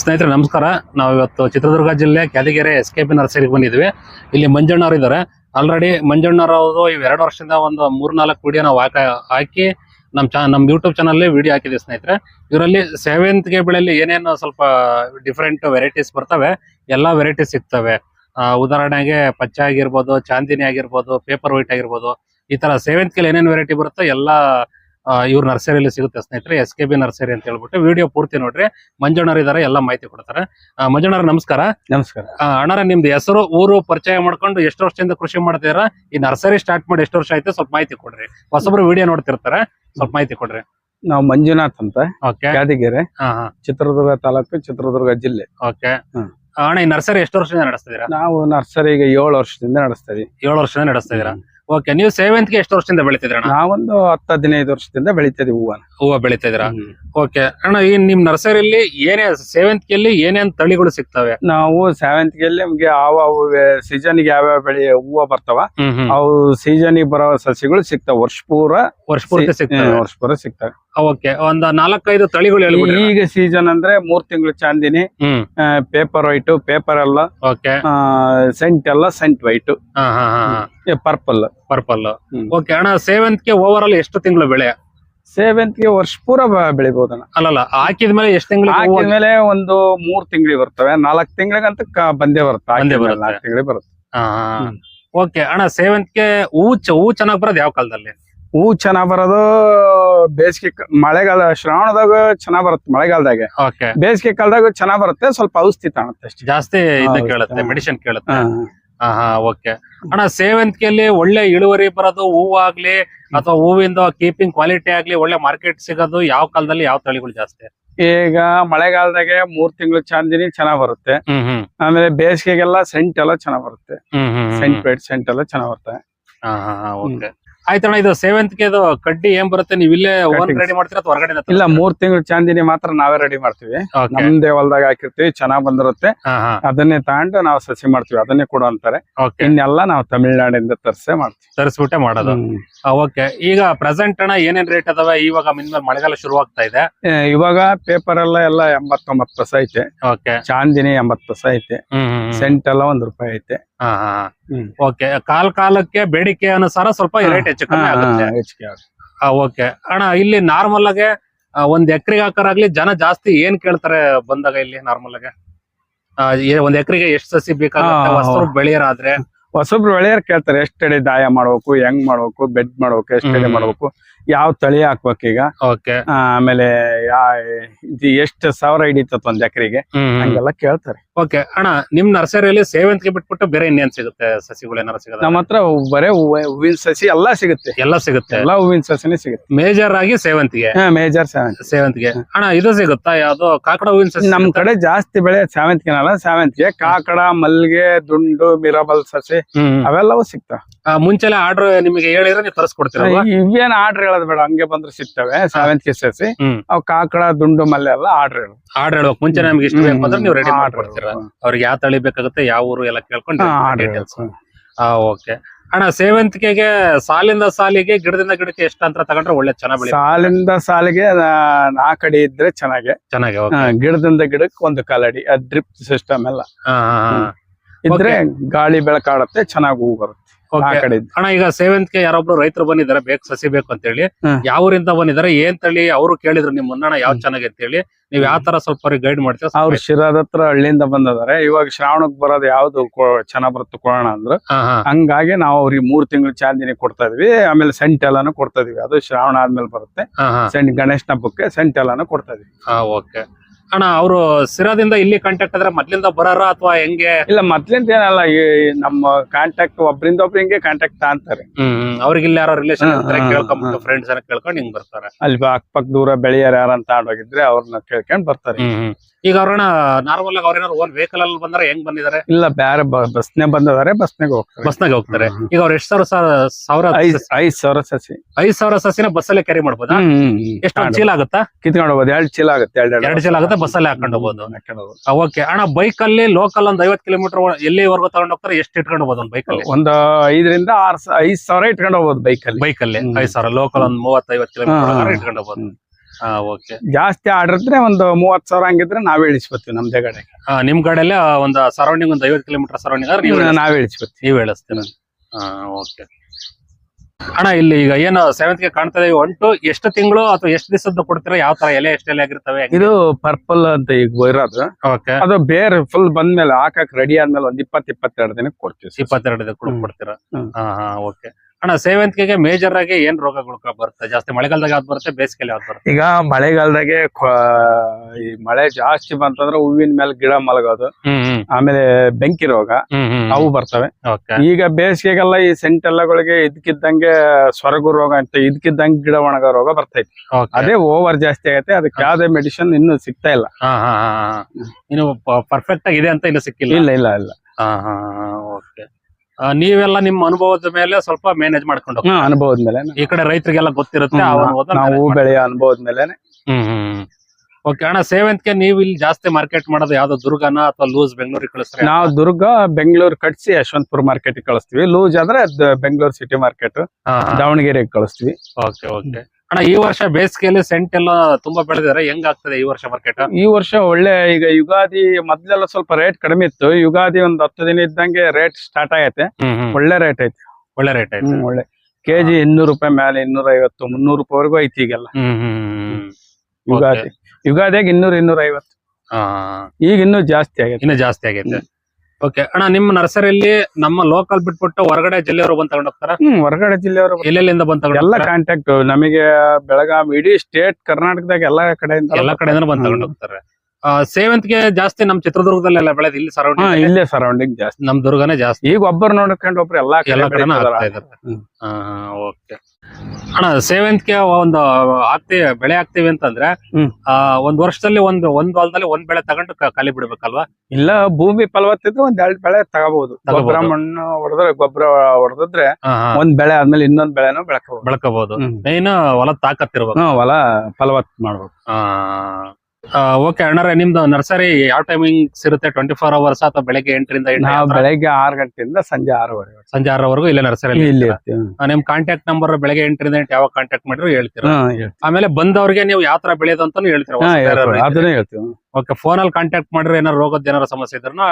ಸ್ನೇಹಿತರೆ, ನಮಸ್ಕಾರ. ನಾವು ಇವತ್ತು ಚಿತ್ರದುರ್ಗ ಜಿಲ್ಲೆ ಕ್ಯಾದಿಗೆರೆ ಎಸ್ ಕೆ ಪಿ ನರ್ಸರಿಗೆ ಬಂದಿದ್ವಿ ಇಲ್ಲಿ ಮಂಜಣ್ಣವ್ರು ಇದ್ದಾರೆ. ಆಲ್ರೆಡಿ ಮಂಜಣ್ಣವ್ರವ್ರು ಇವ್ ಎರಡು ವರ್ಷದಿಂದ ಒಂದು ಮೂರ್ನಾಲ್ಕು ವಿಡಿಯೋ ನಾವು ಹಾಕ, ಹಾಕಿ ನಮ್ಮ ಚಾ ನಮ್ಮ ಯೂಟ್ಯೂಬ್ ಚಾನಲ್ ವಿಡಿಯೋ ಹಾಕಿದ್ವಿ ಸ್ನೇಹಿತರೆ. ಇವರಲ್ಲಿ ಸೆವೆಂತ್ಗೆ ಬೆಳೆಯಲ್ಲಿ ಏನೇನು ಸ್ವಲ್ಪ ಡಿಫ್ರೆಂಟ್ ವೆರೈಟೀಸ್ ಬರ್ತವೆ, ಎಲ್ಲಾ ವೆರೈಟೀಸ್ ಸಿಗ್ತವೆ. ಉದಾಹರಣೆಗೆ ಪಚ್ಚ ಆಗಿರ್ಬೋದು, ಚಾಂದಿನಿ ಆಗಿರ್ಬೋದು ಪೇಪರ್ ವೈಟ್ ಆಗಿರ್ಬೋದು, ಈ ತರ ಸೆವೆಂತ್ ಏನೇನು ವೆರೈಟಿ ಬರುತ್ತೋ, ಎಲ್ಲಾ ಇವ್ರ ನರ್ಸರಿಯಲ್ಲಿ ಸಿಗುತ್ತೆ ಸ್ನೇಹಿತರೆ ಎಸ್ ಕೆ ಬಿ ನರ್ಸರಿ ಅಂತ ಹೇಳ್ಬಿಟ್ಟು ವಿಡಿಯೋ ಪೂರ್ತಿ ನೋಡ್ರಿ. ಮಂಜಣ್ಣರ್ ಇದಾರೆ ಎಲ್ಲ ಮಾಹಿತಿ ಕೊಡ್ತಾರೆ. ಆ, ಮಂಜಣ್ಣವ್ರ ನಮಸ್ಕಾರ. ನಮಸ್ಕಾರ. ಅಣ್ಣರ ನಿಮ್ದು ಹೆಸರು ಊರು ಪರಿಚಯ ಮಾಡ್ಕೊಂಡು ಎಷ್ಟು ವರ್ಷದಿಂದ ಕೃಷಿ ಮಾಡ್ತಿದಾರ ಈ ನರ್ಸರಿ ಸ್ಟಾರ್ಟ್ ಮಾಡಿ ಎಷ್ಟು ವರ್ಷ ಆಯ್ತು? ಸ್ವಲ್ಪ ಮಾಹಿತಿ ಕೊಡ್ರಿ. ಹೊಸಬ್ರು ವಿಡಿಯೋ ನೋಡ್ತಿರ್ತಾರೆ ಸ್ವಲ್ಪ ಮಾಹಿತಿ ಕೊಡ್ರಿ. ನಾವು ಮಂಜುನಾಥ್ ಅಂತ ಓಕೆ. ಯಾದಗಿರಿ. ಚಿತ್ರದುರ್ಗ ತಾಲೂಕು ಚಿತ್ರದುರ್ಗ ಜಿಲ್ಲೆ. ಓಕೆ. ಅಣ್ಣ ಈ ನರ್ಸರಿ ಎಷ್ಟು ವರ್ಷದಿಂದ ನಡೆಸ್ತಿದ್ದೀರಾ? ನಾವು ನರ್ಸರಿಗೆ ಏಳು ವರ್ಷದಿಂದ ನಡೆಸ್ತೀವಿ ಏಳು ವರ್ಷದಿಂದ ನಡೆಸ್ತಾ ಇದೀರಾ? ಓಕೆ ನೀವು ಸೇವಂತಿಗೆ ಎಷ್ಟು ವರ್ಷದಿಂದ ಬೆಳಿತಿದ್ರ ನಾವೊಂದು ಹತ್ತು ಹದಿನೈದು ವರ್ಷದಿಂದ ಬೆಳಿತಿದೀವಿ ಹೂವನ. ಹೂವ ಬೆಳಿತಾ ಇದೀರಾ ಓಕೆ ಅಣ್ಣ ಈ ನಿಮ್ ನರ್ಸರಿಲಿ ಏನೇ ಸೇವಂತಿಗೆಯಲ್ಲಿ ಏನೇನ್ ತಳಿಗಳು ಸಿಗ್ತವೆ? ನಾವು ಸೇವಂತಿಗೆಯಲ್ಲಿ ನಮ್ಗೆ ಯಾವ ಸೀಸನ್ಗೆ ಯಾವ್ಯಾವ ಬೆಳೆ ಹೂವ ಬರ್ತಾವ ಅವು ಸೀಸನ್ಗೆ ಬರೋ ಸಸಿಗಳು ಸಿಗ್ತಾವ. ವರ್ಷ ಪೂರ ವರ್ಷ ಪೂರ್ತಿ ಸಿಗ್ತವೆ. ವರ್ಷ ಪೂರ ಸಿಗ್ತಾವ. ಓಕೆ ಒಂದ್ ನಾಲ್ಕೈದು ತಳಿಗಳು ಹೇಳ್ಬಿಟ್ಟು ಈಗ ಸೀಸನ್ ಅಂದ್ರೆ ಮೂರ್ ತಿಂಗಳು ಚಾಂದಿನಿ ಪೇಪರ್ ವೈಟ್ ಪೇಪರ್ ಎಲ್ಲ ಓಕೆ. ಸೆಂಟ್ ಎಲ್ಲ scent white purple purple okay ಅಣ್ಣ ಸೇವಂತಿಗೆ ಓವರ್ ಆಲ್ ಎಷ್ಟು ತಿಂಗಳು ಬೆಳೆ? ಸೇವಂತಿಗೆ ವರ್ಷ ಪೂರ ಬೆಳಿಬಹುದು ಅಲ್ಲಲ್ಲ ಹಾಕಿದ್ಮೇಲೆ ಎಷ್ಟು ತಿಂಗಳಿಗೆ ಹಾಕಿದ್ಮೇಲೆ ಒಂದು ಮೂರ್ ತಿಂಗಳಿಗೆ ಬರ್ತವೆ. ನಾಲ್ಕ್ ತಿಂಗಳಿಗಂತ ಬಂದೇ ಬರುತ್ತೆ. ನಾಲ್ಕು ತಿಂಗಳಿಗೆ ಬರುತ್ತೆ. ಓಕೆ ಅಣ್ಣ ಸೇವಂತಿಗೆ ಹೂ ಚ- ಹೂ ಚೆನ್ನಾಗಿ ಬರೋದು ಯಾವ ಕಾಲದಲ್ಲಿ? ಹೂ ಚೆನ್ನಾಗ್ ಬರೋದು ಬೇಸಿಗೆ ಮಳೆಗಾಲ ಶ್ರಾವಣದಾಗ ಚೆನ್ನಾಗ್ ಬರುತ್ತೆ ಮಳೆಗಾಲದಾಗ. ಬೇಸಿಗೆ ಕಾಲದಾಗ ಚೆನ್ನಾಗ್ ಬರುತ್ತೆ ಸ್ವಲ್ಪ ಔಷಧಿ ತಾಣುತ್ತೆ ಅಷ್ಟೇ. ಜಾಸ್ತಿ ಇದು. ಕೇಳುತ್ತೆ ಮೆಡಿಸಿನ್ ಕೇಳುತ್ತೆ. ಹಾ. ಹಾ ಹಾ ಓಕೆ. ಅಣ್ಣ ಸೇವಂತಿಗೆಯಲ್ಲಿ ಒಳ್ಳೆ ಇಳುವರಿ ಬರೋದು ಹೂವಾಗ್ಲಿ ಅಥವಾ ಹೂವಿಂದ ಕೀಪಿಂಗ್ ಕ್ವಾಲಿಟಿ ಆಗ್ಲಿ ಒಳ್ಳೆ ಮಾರ್ಕೆಟ್ ಸಿಗೋದು ಯಾವ ಕಾಲದಲ್ಲಿ ಯಾವ ತಳಿಗಳು ಜಾಸ್ತಿ? ಈಗ ಮಳೆಗಾಲದಾಗ ಮೂರ್ ತಿಂಗಳು ಚಾಂದಿನಿ ಚೆನ್ನಾಗ್ ಬರುತ್ತೆ. ಆಮೇಲೆ ಬೇಸಿಗೆಗೆಲ್ಲ ಸೆಂಟ್ ಎಲ್ಲ ಚೆನ್ನಾಗ್ ಬರುತ್ತೆ. ಸೆಂಟ್ ಪೇಟ್ ಸೆಂಟ್ ಎಲ್ಲ ಚೆನ್ನಾಗ್ ಬರುತ್ತೆ. ಆಯ್ತಣ್ಣ ಇದು ಸೇವಂತಿಗೆ ಕಡ್ಡಿ ಏನ್ ಬರುತ್ತೆ? ನೀವು ಇಲ್ಲೇ ಓನ್ ರೆಡಿ ಮಾಡ್ತೀರಾ ಅಥವಾ ಹೊರಗಡೆ ಇಲ್ಲ ಮೂರ್ ತಿಂಗಳು ಚಾಂದಿನಿ ಮಾತ್ರ ನಾವೇ ರೆಡಿ ಮಾಡ್ತೀವಿ. ನಮ್ದೇ ಹೊಲದಾಗ ಹಾಕಿರ್ತೀವಿ ಚೆನ್ನಾಗ್ ಬಂದಿರುತ್ತೆ. ಅದನ್ನೇ ತಗೊಂಡು ನಾವು ಸಸಿ ಮಾಡ್ತೀವಿ ಅದನ್ನೇ ಕೊಡೋ ಅಂತಾರೆ. ಇನ್ನೆಲ್ಲ ನಾವು ತಮಿಳ್ನಾಡಿಂದ ತರ್ಸೇ ಮಾಡ್ತೀವಿ. ತರಿಸ್ಬಿಟ್ಟೆ ಮಾಡೋದು. ಓಕೆ ಈಗ ಪ್ರೆಸೆಂಟ್ ಅಣ್ಣ ಏನೇನ್ ರೇಟ್ ಅದಾವ? ಇವಾಗ ಮಿನಿಮಮ್ ಮಳೆಗಾಲ ಶುರು ಆಗ್ತಾ ಇದೆ ಇವಾಗ ಪೇಪರ್ ಎಲ್ಲ ಎಲ್ಲ ಎಂಬತ್ತೊಂಬತ್ತು ಪೈಸೆ ಐತೆ. ಚಾಂದಿನಿ ಎಂಬತ್ತು ಪೈಸೆ ಐತೆ. ಸೆಂಟ್ ಎಲ್ಲ ಒಂದ್ ರೂಪಾಯಿ ಐತೆ. ಓಕೆ ಕಾಲ ಕಾಲಕ್ಕೆ ಬೇಡಿಕೆ ಅನುಸಾರ ಸ್ವಲ್ಪ ರೇಟ್ ಹೆಚ್ಚು ಕಮ್ಮಿ ಆಗುತ್ತೆ. ಓಕೆ ಅಣ್ಣ ಇಲ್ಲಿ ನಾರ್ಮಲ್ ಆಗಿ ಒಂದ್ ಎಕರೆಗೆ ಹಾಕರಾಗ್ಲಿ ಜನ ಜಾಸ್ತಿ ಏನ್ ಕೇಳ್ತಾರೆ ಬಂದಾಗ ಇಲ್ಲಿ ನಾರ್ಮಲ್ ಆಗಿ? ಒಂದ್ ಎಕರೆಗೆ ಎಷ್ಟು ಸಸಿ ಬೇಕಾಗುತ್ತೆ? ಹೊಸಬ್ರು ಬೆಳೆಯರಾದ್ರೆ? ಹೊಸಬ್ರು ಬೆಳೆಯರ್ ಕೇಳ್ತಾರೆ ಎಷ್ಟಡಿ ದಾಯ ಮಾಡ್ಬೇಕು ಹೆಂಗ್ ಮಾಡ್ಬೇಕು ಬೆಡ್ ಮಾಡ್ಬೇಕು ಎಷ್ಟ್ ಹ್ಮ್. ಮಾಡ್ಬೇಕು ಯಾವ ತಳಿ ಹಾಕ್ಬೇಕು ಈಗ ಓಕೆ ಆಮೇಲೆ ಎಷ್ಟು ಸಾವಿರ ಹಿಡಿತತ್ ಒಂದ್ ಎಕರೆಗೆ? ಹಂಗೆಲ್ಲ ಕೇಳ್ತಾರೆ. ಓಕೆ ಅಣ್ಣ ನಿಮ್ ನರ್ಸರಿಯಲ್ಲಿ ಸೇವಂತಿಗೆ ಬಿಟ್ಬಿಟ್ಟು ಬೇರೆ ಇನ್ನೇನ್ ಸಿಗುತ್ತೆ? ಸಸಿಗಳು ಏನಾರ ಸಿಗುತ್ತೆ ನಮ್ಮ ಹತ್ರ ಬರೇ ಹೂವ- ಹೂವಿನ ಸಸಿ ಎಲ್ಲಾ ಸಿಗುತ್ತೆ. ಎಲ್ಲ ಸಿಗುತ್ತೆ? ಎಲ್ಲಾ ಹೂವಿನ ಸಸಿನೇ ಸಿಗುತ್ತೆ. ಮೇಜರ್ ಆಗಿ ಸೇವಂತಿಗೆ? ಮೇಜರ್ ಸೇವಂತಿಗೆ. ಸೇವಂತಿಗೆ. ಅಣ್ಣ ಇದು ಸಿಗುತ್ತಾ? ಯಾವ್ದು ಕಾಕಡ ಹೂವಿನ ಸಸಿ ನಮ್ ಕಡೆ ಜಾಸ್ತಿ ಬೆಳೆ ಸೇವಂತಿಗೆನಲ್ಲ ಸೇವಂತಿಗೆ. ಕಾಕಡ ಮಲ್ಲಿಗೆ ದುಂಡು ಮಿರಬಲ್ ಸಸಿ. ಅವೆಲ್ಲವೂ ಸಿಗ್ತಾವ. ಮುಂಚೆಲ್ಲ ಆರ್ಡರ್ ನಿಮಗೆ ಹೇಳಿದ್ರೆ ನೀವು ತರಿಸ್ಕೊಡ್ತೀರಾ ಇವೇನ್ ಆರ್ಡರ್ ಹೇಳೋದ್ ಬೇಡ ಹಂಗೆ ಬಂದ್ರೆ ಸಿಗ್ತವೆ ಸೇವಂತಿಗೆ ಸಸಿ. ಅವ್ ಕಾಕಡ ದುಂಡು ಮಲ್ಲೆ ಎಲ್ಲ ಆರ್ಡರ್ ಹೇಳು ಆರ್ಡರ್ ಹೇಳ್ಬೇಕು ಮುಂಚೆ ನಮ್ಗೆ ಇಷ್ಟ ಬೇಕು ಅಂದ್ರೆ ನೀವು ರೆಡಿ ಮಾಡಿ ಮಾಡ್ಕೊಡ್ತೀರಾ order ಅವ್ರಿಗೆ ಯಾವ ತಳಿ ಬೇಕಾಗುತ್ತೆ ಯಾವ ಊರು ಎಲ್ಲ ಕೇಳ್ಕೊಂಡು ಹಾ, order ಡೀಟೇಲ್ಸ್ ಹೇಳ್ಬೇಕು. ಹಾ. ಓಕೆ ಅಣ್ಣ ಸೇವಂತಿಗೆಗೆ ಸಾಲಿಂದ ಸಾಲಿಗೆ ಗಿಡದಿಂದ ಗಿಡಕ್ಕೆ ಎಷ್ಟು ಅಂತರ ತಗೊಂಡ್ರೆ ಒಳ್ಳೆ ಚೆನ್ನಾಗಿ ಬೆಳಿ ಸಾಲಿಂದ ಸಾಲಿಗೆ ನಾಲ್ಕು ಅಡಿ ಇದ್ರೆ ಚೆನ್ನಾಗೆ. ಚೆನ್ನಾಗಿ ಹಾ, ಗಿಡದಿಂದ ಗಿಡಕ್ಕೆ ಒಂದು ಕಾಲಡಿ ಡ್ರಿಪ್ ಸಿಸ್ಟಮ್ ಎಲ್ಲ. ಹಾ ಹಾ ಹಾ. ಇದ್ರೆ ಗಾಳಿ ಬೆಳಕಾಡತ್ತೆ ಚೆನ್ನಾಗಿ ಹೂ ಬರುತ್ತೆ. ಅಣ್ಣ ಈಗ ಸೇವಂತಿಗೆ ಯಾರೊಬ್ರು ರೈತರು ಬಂದಿದ್ದಾರೆ ಬೇಕು ಸಸಿ ಬೇಕು ಅಂತ ಹೇಳಿ ಹ್ಮ್. ಯಾವ ಊರಿಂದ ಬಂದಿದ್ದಾರೆ ಏನ್ ತಳಿ ಅವರು ಕೇಳಿದ್ರು ನಿಮ್ ಮುನ್ನಣ ಯಾವ್. ಚೆನ್ನಾಗಿ ಅಂತ ಹೇಳಿ ನೀವ್ ಯಾವ ತರ ಸ್ವಲ್ಪ ಅವ್ರಿಗೆ ಗೈಡ್ ಮಾಡ್ತೀರಾ? ಅವ್ರು ಶಿರಾದ ಹತ್ರ ಹಳ್ಳಿಯಿಂದ ಬಂದಿದ್ದಾರೆ. ಇವಾಗ ಶ್ರಾವಣಕ್ ಬರೋದು ಯಾವ್ದು ಚೆನ್ನಾಗ್ ಬರುತ್ತೆ ಕೊಡೋಣ ಅಂದ್ರು. ಹಾ ಹಾ. ಹಂಗಾಗಿ ನಾವು ಅವ್ರಿಗೆ ಮೂರ್ ತಿಂಗಳು ಚಾಂದಿನಿ ಕೊಡ್ತಾ ಇದೀವಿ. ಆಮೇಲೆ ಸೆಂಟ್ ಎಲ್ಲಾನು ಕೊಡ್ತಾ ಇದೀವಿ. ಅದು ಶ್ರಾವಣ ಆದ್ಮೇಲೆ ಬರುತ್ತೆ. ಹಾ ಹಾ. ಸೆಂಟ್ ಗಣೇಶನ ಹಬ್ಬಕ್ಕೆ ಸೆಂಟ್ ಎಲ್ಲಾನು ಕೊಡ್ತಾ ಇದೀವಿ. ಹಾ ಓಕೆ. ಅಣ್ಣ ಅವರು ಸಿರಾದಿಂದ ಇಲ್ಲಿ ಕಾಂಟ್ಯಾಕ್ಟ್ ಆದ್ರೆ ಮೊದ್ಲಿಂದ ಬರಾರ ಅಥವಾ ಹೆಂಗೆ? ಇಲ್ಲ ಮೊದ್ಲಿಂದ ಏನಲ್ಲ ಈ ನಮ್ಮ ಕಾಂಟ್ಯಾಕ್ಟ್ ಒಬ್ರಿಂದ ಒಬ್ರು ಹಿಂಗೆ ಕಾಂಟ್ಯಾಕ್ಟ್ ಅಂತಾರೆ ಹ್ಮ್ ಅವ್ರಿಗೆ ಇಲ್ಲಿ ಯಾರೋ ರಿಲೇಷನ್ ಕೇಳ್ಕೊಂಡ್ಬಿಟ್ಟು ಫ್ರೆಂಡ್ಸ್ ಕೇಳ್ಕೊಂಡು ಹಿಂಗ್ ಬರ್ತಾರೆ. ಅಲ್ಲಿ ಅಕ್ಕಪಕ್ಕ ದೂರ ಬೆಳಿಯೋರ ಯಾರ ಅಂತ ಆಡೋಗಿದ್ರೆ ಅವ್ರನ್ನ ಕೇಳ್ಕೊಂಡ್ ಬರ್ತಾರೆ. ಹ್ಮ್. ಈಗ ಅವ್ರನ್ನ ನಾರ್ಮಲ್ ಆಗಿ ಅವ್ರೇನಾದ್ರು ಓನ್ ವೆಹಿಕಲ್ ಅಲ್ಲಿ ಬಂದ್ರೆ ಹೆಂಗ್ ಬಂದಿದ್ದಾರೆ ಇಲ್ಲ ಬೇರೆ ಬಸ್ನೇ ಬಂದಿದ್ದಾರೆ ಬಸ್ನಾಗ ಹೋಗ್ತಾರೆ. ಬಸ್ನಾಗ ಹೋಗ್ತಾರೆ. ಈಗ ಅವ್ರ ಎಷ್ಟು ಸಾವಿರ ಸಾವಿರ ಐದ್ ಸಾವಿರ ಸಸಿ. ಐದ್ ಸಾವಿರ ಸಸಿನ ಬಸ್ಸಲ್ಲೇ ಕ್ಯಾರಿ ಮಾಡ್ಬೋದಾ? ಎಷ್ಟು. ಚೀಲ ಆಗುತ್ತಾ? ಕಿತ್ಕೊಂಡು ಹೋಗ್ಬೋದು ಎರಡು ಚೀಲ ಆಗುತ್ತೆ ಎರಡ್ ಎರಡ್. ಚೀಲ ಆಗುತ್ತೆ ಬಸ್ಸಲ್ಲೇ ಹಾಕೊಂಡು ಹೋಗ್ಬೋದು. ಓಕೆ ಅಣ್ಣ ಬೈಕ್ ಅಲ್ಲಿ ಲೋಕಲ್ ಒಂದ್ ಐವತ್ ಕಿಲೋಮೀಟರ್ ಎಲ್ಲಿವರೆಗೂ ತಗೊಂಡ್ ಹೋಗ್ತಾರೆ ಎಷ್ಟು ಇಟ್ಕೊಂಡು ಹೋಗ್ಬೋದು ಒಂದ್ ಬೈಕ್ ಅಲ್ಲಿ? ಒಂದು ಐದರಿಂದ ಆರ್ ಐದ್ ಸಾವಿರ ಇಟ್ಕೊಂಡು ಹೋಗ್ಬೋದು ಬೈಕ್ ಅಲ್ಲಿ. ಬೈಕ್ ಅಲ್ಲಿ. ಐದ್ ಸಾವಿರ ಲೋಕಲ್ ಒಂದ್ ಮೂವತ್ ಐವತ್ ಕಿಲೋಮೀಟರ್. ಇಟ್ಕೊಂಡು ಹೋಗ್ಬೋದು. ಜಾಸ್ತಿ ಆರ್ಡರ್ ಇದ್ರೆ ಒಂದು ಮೂವತ್ ಸಾವಿರ ಹಂಗಿದ್ರೆ ನಾವೇ ಇಳಿಸ್ಕೊತೀವಿ ನಮ್ದೇ ಕಡೆ ನಿಮ್ ಕಡೆಲ್ಲೇ ಒಂದು ಸರೌಂಡಿಂಗ್ ಒಂದು ಐವತ್ತು ಕಿಲೋಮೀಟರ್ ಸರೌಂಡಿಂಗ್ ಆದ್ರೆ ನೀವು ನಾವೇ ಇಳಿಸ್ಕೊತೀವಿ. ನೀವ್ ಹೇಳಿಸ್ತೀರ ಓಕೆ ಅಣ್ಣ ಇಲ್ಲಿ ಈಗ ಏನು ಸೆವೆಂತ್ಗೆ ಕಾಣ್ತಾ ಇದೆ ಒಂಟು ಎಷ್ಟು ತಿಂಗಳು ಅಥವಾ ಎಷ್ಟು ದಿವಸದ್ದು ಕೊಡ್ತೀರಾ? ಯಾವ ತರ ಎಲೆ ಎಷ್ಟು ಎಲೆ ಆಗಿರ್ತವೆ ಇದು ಪರ್ಪಲ್ ಅಂತ ಈಗ ಇರೋದು ಓಕೆ ಅದು ಬೇರೆ ಫುಲ್ ಬಂದ್ಮೇಲೆ ಹಾಕಕ್ ರೆಡಿ ಆದ್ಮೇಲೆ ಒಂದ್ ಇಪ್ಪತ್ ಇಪ್ಪತ್ತೆರಡು ದಿನಕ್ಕೆ ಕೊಡ್ತೀವಿ. ಇಪ್ಪತ್ತೆರಡು ದಿನ. ಕೊಡ್ತೀರಾ. ಹಾ ಹಾ ಓಕೆ ಅಣ್ಣ ಸೇವಂತಿಗೆಗೆ ಮೇಜರ್ ಆಗಿ ಏನ್ ರೋಗಗಳು ಬರುತ್ತೆ? ಜಾಸ್ತಿ ಮಳೆಗಾಲದಾಗ ಯಾವ್ದು ಬರುತ್ತೆ? ಬೇಸಿಗೆಲಿ ಯಾವ್ದು ಬರುತ್ತೆ? ಈಗ ಮಳೆಗಾಲದಾಗೆ ಕ್ವ- ಈ ಮಳೆ ಜಾಸ್ತಿ ಬಂತಂದ್ರೆ ಹೂವಿನ ಮೇಲೆ ಗಿಡ ಮಲಗೋದು ಹ್ಮ್ ಆಮೇಲೆ ಬೆಂಕಿ ರೋಗ ಹ್ಮ್ ಅವು ಬರ್ತವೆ. ಓಕೆ ಈಗ ಬೇಸಿಗೆಗೆಲ್ಲ ಈ ಸೆಂಟೆಲ್ಲಗಳಿಗೆ ಇದಕ್ಕಿದ್ದಂಗೆ ಸ್ವರಗು ರೋಗ ಅಂತ ಇದಕ್ಕಿದ್ದಂಗೆ ಗಿಡ ಒಣಗೋ ರೋಗ ಬರ್ತೈತಿ. ಅದೇ ಓವರ್ ಜಾಸ್ತಿ ಆಗೈತೆ ಅದಕ್ಕೆ ಯಾವ್ದೇ ಮೆಡಿಸಿನ್ ಇನ್ನು ಸಿಗ್ತಾ ಇಲ್ಲ. ಇನ್ನು ಪರ್ಫೆಕ್ಟ್ ಆಗಿದೆ ಅಂತ ಇನ್ನು ಸಿಕ್ಕಿಲ್ಲ? ಇಲ್ಲ ಇಲ್ಲ ಇಲ್ಲ. ಹಾ ಹಾ ಓಕೆ ನೀವೆಲ್ಲ ನಿಮ್ಮ ಅನುಭವದ ಮೇಲೆ ಸ್ವಲ್ಪ ಮ್ಯಾನೇಜ್ ಮಾಡ್ಕೊಂಡು ಹೋಗ್ತೀರಾ. ಅನುಭವದ ಮೇಲೆ. ಈ ಕಡೆ ರೈತರಿಗೆಲ್ಲ ಗೊತ್ತಿರುತ್ತೆ ನಾವು ಬೆಳೆಯೋ ಅನುಭವದ ಮೇಲೆ ಹ್ಮ್ ಹ್ಮ್ ಓಕೆ ಅಣ್ಣ ಸೇವಂತಿಗೆ ನೀವು ಇಲ್ಲಿ ಜಾಸ್ತಿ ಮಾರ್ಕೆಟ್ ಮಾಡೋದು ಯಾವ್ದೋ ದುರ್ಗನ ಅಥವಾ ಲೂಸ್ ಬೆಂಗಳೂರಿಗೆ ಕಳಿಸ್ತಾರೆ? ನಾವು ದುರ್ಗ ಬೆಂಗಳೂರು ಕಟ್ಸಿ ಯಶವಂತಪುರ ಮಾರ್ಕೆಟ್ ಕಳಿಸ್ತೀವಿ. ಲೂಸ್ ಆದ್ರೆ ಬೆಂಗಳೂರು ಸಿಟಿ ಮಾರ್ಕೆಟ್ ದಾವಣಗೆರೆಗೆ ಕಳಿಸ್ತೀವಿ. ಓಕೆ ಓಕೆ ಅಣ್ಣ ಈ ವರ್ಷ ಬೇಸಿಗೆಯಲ್ಲಿ ಸೆಂಟ್ ಎಲ್ಲ ತುಂಬಾ ಬೆಳೆದಿದ್ದಾರೆ ಹೆಂಗ್ ಆಗ್ತದೆ ಈ ವರ್ಷ ಮಾರ್ಕೆಟ್ ಈ ವರ್ಷ ಒಳ್ಳೆ ಈಗ ಯುಗಾದಿ ಮೊದ್ಲೆಲ್ಲ ಸ್ವಲ್ಪ ರೇಟ್ ಕಡಿಮೆ ಇತ್ತು. ಯುಗಾದಿ ಒಂದ್ ಹತ್ತು ದಿನ ಇದ್ದಂಗೆ ರೇಟ್ ಸ್ಟಾರ್ಟ್ ಆಗೈತೆ. ಒಳ್ಳೆ ರೇಟ್ ಐತಿ. ಒಳ್ಳೆ ರೇಟ್ ಐತೆ. ಒಳ್ಳೆ. ಕೆಜಿ ಇನ್ನೂರು ರೂಪಾಯಿ ಮೇಲೆ ಇನ್ನೂರ ಐವತ್ತು ಮುನ್ನೂರು ರೂಪಾಯಿವರೆಗೂ ಐತಿ ಈಗೆಲ್ಲ ಯುಗಾದಿ. ಯುಗಾದಿಯಾಗ ಇನ್ನೂರ ಇನ್ನೂರ ಐವತ್ತು ಈಗ ಇನ್ನೂ ಜಾಸ್ತಿ ಆಗೈತೆ. ಇನ್ನೂ ಜಾಸ್ತಿ ಆಗೈತೆ. ಓಕೆ ಅಣ್ಣ ನಿಮ್ಮ ನರ್ಸರಿಯಲ್ಲಿ ನಮ್ಮ ಲೋಕಲ್ ಬಿಟ್ಬಿಟ್ಟು ಹೊರಗಡೆ ಜಿಲ್ಲೆಯವರು ಬಂದ್ ತಗೊಂಡ್ ಹೋಗ್ತಾರ? ಹ್ಮ್ ಹೊರಗಡೆ ಜಿಲ್ಲೆಯವರು ಎಲ್ಲೆಲ್ಲಿಂದ ಬಂದ್ ತಗೊಂಡ್ ಎಲ್ಲ? ಕಾಂಟ್ಯಾಕ್ಟ್ ನಮಗೆ ಬೆಳಗಾಂ ಇಡೀ ಸ್ಟೇಟ್ ಕರ್ನಾಟಕದಾಗ ಎಲ್ಲಾ ಕಡೆಯಿಂದ ಎಲ್ಲಾ ಕಡೆಯಿಂದ ಬಂದ್ ತಗೊಂಡ್ ಹೋಗ್ತಾರೆ. ಸೇವಂತಿಗೆ ಜಾಸ್ತಿ ನಮ್ ಚಿತ್ರದುರ್ಗದಲ್ಲೆಲ್ಲ ಬೆಳೆದ ಇಲ್ಲಿ ಹಾ ಸರೌಂಡಿಂಗ್ ಇಲ್ಲೇ ಸರೌಂಡಿಂಗ್ ಜಾಸ್ತಿ. ನಮ್ ದುರ್ಗನೇ ಜಾಸ್ತಿ. ಈಗ ಒಬ್ಬರು ನೋಡ್ಕೊಂಡು ಒಬ್ರು ಎಲ್ಲಾ ಕಡೆ ಎಲ್ಲ ಕಡೆನೂ ಇದಾರೆ ಹ್ಮ್. ಓಕೆ. ಅಣ್ಣ ಸೇವಂತಿಗೆ ಒಂದು ಹಾಕ್ತಿವಿ ಬೆಳೆ ಹಾಕ್ತಿವಿ ಅಂತಂದ್ರೆ ಹ್ಮ್. ಆ ಒಂದ್ ವರ್ಷದಲ್ಲಿ ಒಂದು ಒಂದ್ ಹೊಲದಲ್ಲಿ ಒಂದ್ ಬೆಳೆ ತಗೊಂಡು ಕ- ಖಾಲಿ ಬಿಡ್ಬೇಕಲ್ವಾ? ಇಲ್ಲ ಭೂಮಿ ಫಲವತ್ತಿದ್ರೆ ಒಂದ್ ಎರಡ್ ಬೆಳೆ ತಗೋಬಹುದು. ತಗೋಬಹುದು. ಗೊಬ್ಬರ ಮಣ್ಣು ಹೊಡೆದ್ರೆ ಗೊಬ್ಬರ ಹೊಡೆದ್ರೆ. ಒಂದ್ ಬೆಳೆ ಆದ್ಮೇಲೆ ಇನ್ನೊಂದ್ ಬೆಳೆನೂ ಬೆಳಕಬಹುದು. ಬೆಳ್ಕೋಬಹುದು. ಮೇನ್ ಹೊಲ ತಾಕತ್ತಿರ್ಬೇಕು. ಹೊಲ ಫಲವತ್ ಮಾಡ್ಬೇಕು. ಓಕೆ ಅಣ್ಣರ ನಿಮ್ದು ನರ್ಸರಿ ಯಾವ ಟೈಮಿಂಗ್ಸ್ ಇರುತ್ತೆ ಟ್ವೆಂಟಿ ಫೋರ್ ಅವರ್ಸ್ ಅಥವಾ ಬೆಳಗ್ಗೆ ಎಂಟರಿಂದ ನಾವು ಬೆಳಗ್ಗೆ ಆರು ಗಂಟೆಯಿಂದ ಸಂಜೆ ಆರೂವರೆ ಸಂಜೆ ಆರವರೆಗೂ ಇಲ್ಲೇ ನರ್ಸರಿ ಇಲ್ಲಿ ಇರ್ತೀವಿ. ನಿಮ್ ಕಾಂಟ್ಯಾಕ್ಟ್ ನಂಬರ್ ಬೆಳಗ್ಗೆ ಎಂಟರಿಂದ ಎಂಟು ಯಾವಾಗ ಕಾಂಟ್ಯಾಕ್ಟ್ ಮಾಡಿದ್ರು ಹೇಳ್ತೀರಾ? ಹೇಳ್ತೀವಿ. ಆಮೇಲೆ ಬಂದವ್ರಿಗೆ ನೀವು ಯಾವ ತರ ಬೆಳೆಯೋದು ಅಂತಾನು ಹೇಳ್ತೀರಾ? ಹಾ, ಹೇಳ್ತೀವಿ. ಅದನ್ನೇ ಹೇಳ್ತೀವಿ. ಓಕೆ ಫೋನ್ ಅಲ್ಲಿ ಕಾಂಟ್ಯಾಕ್ಟ್ ಮಾಡಿದ್ರೆ ಏನಾರು ರೋಗದ ಏನಾರ ಸಮಸ್ಯೆ ಇದ್ರೂ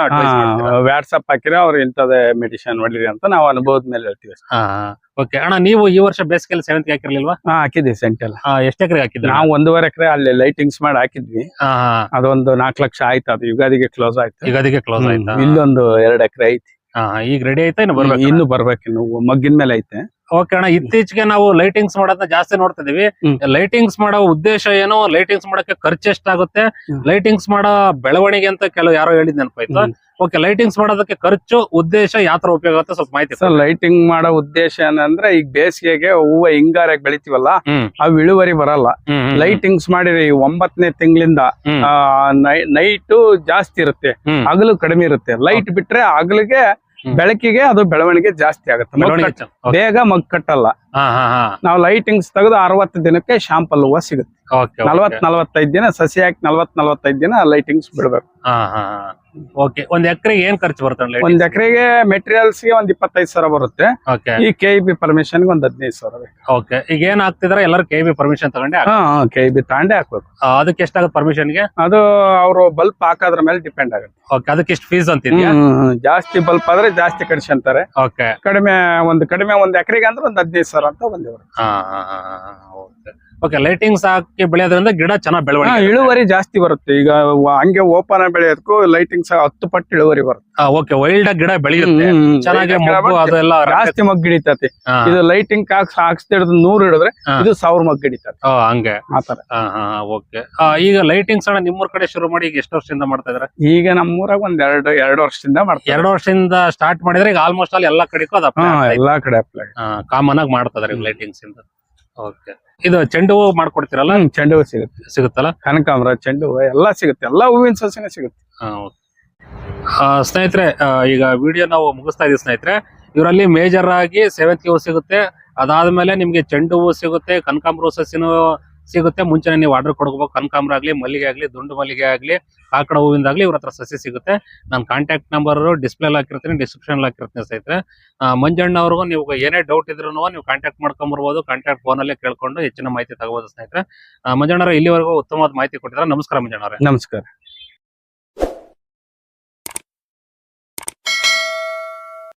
ವಾಟ್ಸ್ಆಪ್ ಹಾಕಿದ್ರೆ ಅವ್ರು ಇಂಥದೇ ಮೆಡಿಸಿನ್ ಹೊಡಿರಿ ಅಂತ ನಾವು ಅನುಭವದ ಮೇಲೆ ಹೇಳ್ತೀವಿ ಓಕೆ ಅಣ್ಣ ನೀವು ಈ ವರ್ಷ ಬೇಸಿಗೆಯಲ್ಲಿ ಸೆವೆಂತ್ ಹಾಕಿರ್ಲಿಲ್ವಾ? ಹಾ ಹಾಕಿದ್ವಿ ಸೆಂಟಲ್ ಹಾ, ಎಷ್ಟ್ ಎಕರೆ ಹಾಕಿದ್ವಿ ನಾವು ಒಂದೂವರೆ ಎಕರೆ ಅಲ್ಲಿ ಲೈಟಿಂಗ್ಸ್ ಮಾಡಿ ಹಾಕಿದ್ವಿ. ಅದೊಂದು ನಾಲ್ಕು ಲಕ್ಷ ಆಯ್ತು ಅದು ಯುಗಾದಿಗೆ ಕ್ಲೋಸ್ ಆಯ್ತು. ಯುಗಾದಿಗೆ ಕ್ಲೋಸ್ ಆಯ್ತು ಆಯ್ತಾ? ಇಲ್ಲೊಂದು ಎರಡು ಎಕರೆ ಐತಿ. ಹಾ ಈಗ ರೆಡಿ ಆಯ್ತಾ ಇನ್ನು ಬರ್ಬೇಕು? ಇನ್ನು ಬರ್ಬೇಕು ಇನ್ನು. ಮಗ್ಗಿನ ಮೇಲೆ ಐತೆ. ಓಕೆ ಅಣ್ಣ ಇತ್ತೀಚೆಗೆ ನಾವು ಲೈಟಿಂಗ್ಸ್ ಮಾಡೋದನ್ನ ಜಾಸ್ತಿ ನೋಡ್ತಿದೀವಿ ಇದೀವಿ. ಲೈಟಿಂಗ್ಸ್ ಮಾಡೋ ಉದ್ದೇಶ ಏನು? ಲೈಟಿಂಗ್ಸ್ ಮಾಡಕ್ಕೆ ಖರ್ಚು ಎಷ್ಟಾಗುತ್ತೆ? ಲೈಟಿಂಗ್ಸ್ ಮಾಡೋ ಬೆಳವಣಿಗೆ ಅಂತ ಕೆಲವು ಯಾರೋ ಹೇಳಿದ್ ನೆನಪಾಯ್ತು. ಓಕೆ ಲೈಟಿಂಗ್ಸ್ ಮಾಡೋದಕ್ಕೆ ಖರ್ಚು ಉದ್ದೇಶ ಯಾವ ತರ ಉಪಯೋಗ ಆಗುತ್ತೆ ಸ್ವಲ್ಪ ಮಾಹಿತಿ ಸರ್ ಲೈಟಿಂಗ್ ಮಾಡೋ ಉದ್ದೇಶ ಏನಂದ್ರೆ ಈಗ ಬೇಸಿಗೆಗೆ ಹೂವು ಹಿಂಗಾರಾಗ ಬೆಳಿತೀವಲ್ಲ ಅವ್ ಇಳುವರಿ ಬರಲ್ಲ. ಲೈಟಿಂಗ್ಸ್ ಮಾಡಿರಿ ಒಂಬತ್ತನೇ ತಿಂಗಳಿಂದ ನೈಟು ನೈಟ್ ಜಾಸ್ತಿ ಇರುತ್ತೆ. ಹಗಲು ಕಡಿಮೆ ಇರುತ್ತೆ. ಲೈಟ್ ಬಿಟ್ರೆ ಹಗಲಿಗೆ ಬೆಳಕಿಗೆ ಅದು ಬೆಳವಣಿಗೆ ಜಾಸ್ತಿ ಆಗುತ್ತೆ. ಬೇಗ ಮಗ್ ಕಟ್ಟಲ್ಲ ನಾವು ಲೈಟಿಂಗ್ಸ್ ತೆಗೆದು ಅರವತ್ತು ದಿನಕ್ಕೆ ಶಾಂಪಲ್ ಹೂವು ಸಿಗುತ್ತೆ. ನಲ್ವತ್ ನಲ್ವತ್ತೈದು ದಿನ ಸಸಿ ಹಾಕಿ ನಲ್ವತ್ ನಲ್ವತ್ತೈದು ದಿನ ಲೈಟಿಂಗ್ಸ್ ಬಿಡ್ಬೇಕು. ಓಕೆ ಒಂದ್ ಎಕರೆಗೆ ಏನ್ ಖರ್ಚು ಬರುತ್ತೆ ಒಂದ್ ಎಕರೆಗೆ ಮೆಟೀರಿಯಲ್ಸ್ಗೆ ಒಂದ್ ಇಪ್ಪತ್ತೈದು ಸಾವಿರ ಬರುತ್ತೆ. ಈ ಕೆ ಬಿ ಪರ್ಮಿಷನ್ ಒಂದ್ ಹದಿನೈದು ಸಾವಿರ ಓಕೆ ಈಗ ಏನ್ ಆಗ್ತಿದ್ರೆ ಎಲ್ಲರೂ ಕೆ ಬಿ ಪರ್ಮಿಷನ್ ತಗೊಂಡೆ ಕೆ ಬಿ ತಾಂಡೆ ಹಾಕ್ಬೇಕು. ಅದಕ್ಕೆ ಪರ್ಮಿಷನ್ಗೆ? ಅದು ಅವರು ಬಲ್ಪ್ ಹಾಕೋದ್ರ ಮೇಲೆ ಡಿಪೆಂಡ್ ಆಗುತ್ತೆ. ಓಕೆ ಅದಕ್ಕೆ ಎಷ್ಟು ಫೀಸ್ ಅಂತಿದ್ಯಾ? ಹ್ಮ್, ಜಾಸ್ತಿ ಬಲ್ಪ್ ಆದ್ರೆ ಜಾಸ್ತಿ ಕಡಿಸ್ಕೊಂತಾರೆ ಓಕೆ ಕಡಿಮೆ ಒಂದ್ ಕಡಿಮೆ ಒಂದ್ ಎಕರೆಗೆ ಅಂದ್ರೆ ಒಂದ್ ಹದಿನೈದು ಸಾವಿರ ಅಂತ ಬಂದಿವ್ರು. ಹಾ ಹಾ ಓಕೆ ಓಕೆ ಲೈಟಿಂಗ್ಸ್ ಹಾಕಿ ಬೆಳೆಯೋದ್ರಿಂದ ಗಿಡ ಚೆನ್ನಾಗಿ ಬೆಳವಣಿಗೆ ಇಳುವರಿ ಜಾಸ್ತಿ ಬರುತ್ತೆ. ಈಗ ಹಂಗೆ ಓಪನ್ ಬೆಳೆಯೋದಕ್ಕೂ ಲೈಟಿಂಗ್ಸ್ ಹತ್ತು ಪಟ್ಟು ಇಳುವರಿ ಬರುತ್ತೆ. ಓಕೆ ವೈಲ್ಡ್ ಆಗಿ ಗಿಡ ಬೆಳೆಯುತ್ತೆ. ಚೆನ್ನಾಗಿ. ಅದೆಲ್ಲ ಜಾಸ್ತಿ ಮಗ್ಗು ಹಿಡಿತತಿ. ಇದು ಲೈಟಿಂಗ್ ಹಾಕ್ಸ್ ಹಾಕ್ಸ್ತಾ ನೂರ್ ನೂರು ಹಿಡಿದ್ರೆ ಇದು ಸಾವಿರ ಮಗ್ಗು ಹಿಡಿತತಿ. ಹಂಗೆ. ಆತರ ಓಕೆ ಈಗ ಲೈಟಿಂಗ್ಸ್ ಅಣ್ಣ ನಿಮ್ಮೂರ್ ಕಡೆ ಶುರು ಮಾಡಿ ಈಗ ಎಷ್ಟು ವರ್ಷದಿಂದ ಮಾಡ್ತಾ ಇದಾರೆ ಈಗ ನಮ್ಮೂರಾಗ ಒಂದ್ ಎರಡು ಎರಡು ವರ್ಷದಿಂದ ಮಾಡ್ತಾರೆ ಎರಡು ವರ್ಷದಿಂದ ಸ್ಟಾರ್ಟ್ ಮಾಡಿದ್ರೆ ಈಗ ಆಲ್ಮೋಸ್ಟ್ ಅಲ್ಲಿ ಎಲ್ಲಾ ಕಡೆಗೂ ಅದು ಎಲ್ಲಾ ಕಡೆ ಅಪ್ಲೈ ಕಾಮನ್ ಆಗಿ ಮಾಡ್ತಾ ಇದಾರೆ ಲೈಟಿಂಗ್ಸ್ ಇಂದ. ಓಕೆ. ಇದು ಚೆಂಡು ಹೂವು ಮಾಡ್ಕೊಡ್ತೀರಲ್ಲ? ಹ್ಮ್ ಚೆಂಡು ಹೂ ಸಿಗುತ್ತೆ. ಸಿಗುತ್ತಲ್ಲ? ಕನಕಾಂಬ್ರ ಚೆಂಡು ಹೂವು ಎಲ್ಲ ಸಿಗುತ್ತೆ. ಎಲ್ಲಾ ಹೂವಿನ ಸಸಿನೇ ಸಿಗುತ್ತೆ. ಆ, ಸ್ನೇಹಿತರೆ ಆ, ಈಗ ವಿಡಿಯೋ ನಾವು ಮುಗಿಸ್ತಾ ಇದೀವಿ ಸ್ನೇಹಿತರೆ. ಇವರಲ್ಲಿ ಮೇಜರ್ ಆಗಿ ಸೇವಂತಿಗೆ ಹೂ ಸಿಗುತ್ತೆ. ಅದಾದ್ಮೇಲೆ ನಿಮ್ಗೆ ಚೆಂಡು ಹೂ ಸಿಗುತ್ತೆ ಕನಕಾಂಬ್ರ ಹೂ ಸಸಿನೂ ಸಿಗುತ್ತೆ. ಮುಂಚೆನೆ ನೀವು ಆರ್ಡರ್ ಕೊಡ್ಬೇಕು. ಕನಕಾಂಬರ ಆಗಲಿ, ಮಲ್ಲಿಗೆ ಆಗಲಿ, ದುಂಡು ಮಲ್ಲಿಗೆ ಆಗಲಿ, ಕಾಕಡ ಹೂವಿಂದಾಗ್ಲಿ ಇವ್ರ ಹತ್ರ ಸಸಿ ಸಿಗುತ್ತೆ. ನಾನು ಕಾಂಟ್ಯಾಕ್ಟ್ ನಂಬರ್ ಡಿಸ್ಪ್ಲೇ ಹಾಕಿರ್ತೀನಿ ಡಿಸ್ಕ್ರಿಪ್ಷನ್ ಹಾಕಿರ್ತೀನಿ ಸ್ನೇಹಿತರೆ. ಮಂಜಣ್ಣವ್ರಿಗೂ ನೀವು ಏನೇ ಡೌಟ್ ಇದ್ರೂ ನೀವು ಕಾಂಟ್ಯಾಕ್ಟ್ ಮಾಡ್ಕೊಂಬರ್ಬೋದು. ಕಾಂಟ್ಯಾಕ್ಟ್ ಫೋನಲ್ಲೇ ಕೇಳ್ಕೊಂಡು ಹೆಚ್ಚಿನ ಮಾಹಿತಿ ತಗೋಬೋದು ಸ್ನೇಹಿತರೆ. ಮಂಜಣ್ಣವ್ರೆ, ಇಲ್ಲಿವರೆಗೂ ಉತ್ತಮವಾದ ಮಾಹಿತಿ ಕೊಟ್ಟಿದ್ದಾರೆ ನಮಸ್ಕಾರ ಮಂಜಣ್ಣವ್ರೆ. ನಮಸ್ಕಾರ.